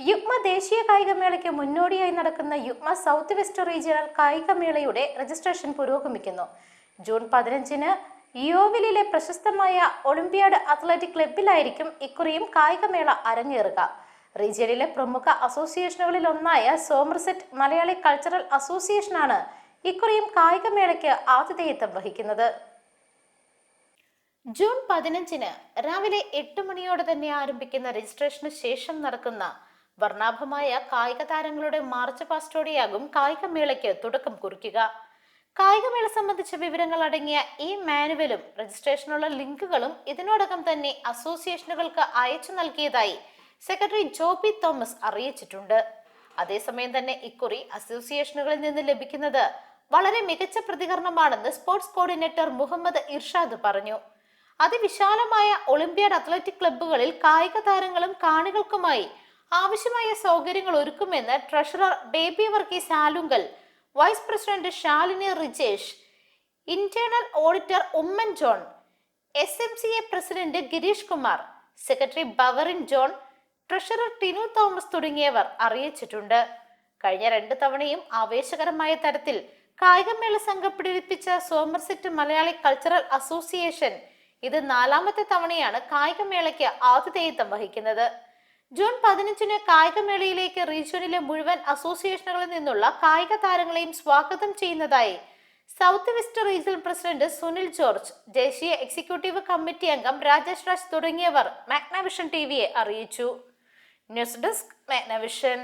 യുഗ്മ ദേശീയ കായികമേളയ്ക്ക് മുന്നോടിയായി നടക്കുന്ന യുഗ്മ സൗത്ത് വെസ്റ്റ് റീജിയണൽ കായികമേളയുടെ രജിസ്ട്രേഷൻ പുരോഗമിക്കുന്നു. ജൂൺ പതിനഞ്ചിന് യോവിലിലെ പ്രശസ്തമായ ഒളിമ്പിയാഡ് അത്ലറ്റിക് ക്ലബിലായിരിക്കും ഇക്കുറിയും കായികമേള അരങ്ങേറുക. റീജിയണിലെ പ്രമുഖ അസോസിയേഷനുകളിൽ ഒന്നായ സോമർസെറ്റ് മലയാളി കൾച്ചറൽ അസോസിയേഷനാണ് ഇക്കുറിയും കായികമേളയ്ക്ക് ആതിഥേയത്വം വഹിക്കുന്നത്. ജൂൺ പതിനഞ്ചിന് രാവിലെ എട്ട് മണിയോടെ തന്നെ ആരംഭിക്കുന്ന രജിസ്ട്രേഷന് ശേഷം നടക്കുന്ന വർണാഭമായ കായിക താരങ്ങളുടെ മാർച്ച് പാസ്റ്റോടെയാകും കായികമേളയ്ക്ക് തുടക്കം കുറിക്കുക. കായികമേള സംബന്ധിച്ച വിവരങ്ങൾ അടങ്ങിയ ഈ മാനുവലും രജിസ്ട്രേഷനുള്ള ലിങ്കുകളും ഇതിനോടകം തന്നെ അസോസിയേഷനുകൾക്ക് അയച്ചു നൽകിയതായി സെക്രട്ടറി ജോബി തോമസ് അറിയിച്ചിട്ടുണ്ട്. അതേസമയം തന്നെ ഇക്കുറി അസോസിയേഷനുകളിൽ നിന്ന് ലഭിക്കുന്നത് വളരെ മികച്ച പ്രതികരണമാണെന്ന് സ്പോർട്സ് കോർഡിനേറ്റർ മുഹമ്മദ് ഇർഷാദ് പറഞ്ഞു. അതിവിശാലമായ ഒളിമ്പ്യാഡ് അത്ലറ്റിക് ക്ലബ്ബുകളിൽ കായിക താരങ്ങളും കാണികൾക്കുമായി ആവശ്യമായ സൗകര്യങ്ങൾ ഒരുക്കുമെന്ന് treasurer Baby Varghese Alunkal vice president Shalini Rijesh internal auditor Oommen John S M C A president Girish Kumar secretary Baverin John treasurer Tinu Thomas തുടങ്ങിയവർ അറിയിച്ചിട്ടുണ്ട്. കഴിഞ്ഞ രണ്ട് തവണയും ആവേശകരമായ തരത്തിൽ കായികമേള സംഘം പിടിപ്പിച്ച സോമർസെറ്റ് മലയാളി കൾച്ചറൽ അസോസിയേഷൻ ഇത് നാലാമത്തെ തവണയാണ് കായികമേളയ്ക്ക് ആതിഥേയത്വം വഹിക്കുന്നത്. ജൂൺ പതിനഞ്ചിന് കായികമേളയിലേക്ക് റീജിയണിലെ മുഴുവൻ അസോസിയേഷനുകളിൽ നിന്നുള്ള കായിക താരങ്ങളെയും സ്വാഗതം ചെയ്യുന്നതായി South West regional president Sunil George ദേശീയ എക്സിക്യൂട്ടീവ് കമ്മിറ്റി അംഗം രാജേഷ് രാജ് തുടങ്ങിയവർ മാഗ്നവിഷൻ ടി വിയെ അറിയിച്ചു. News desk Magnavision.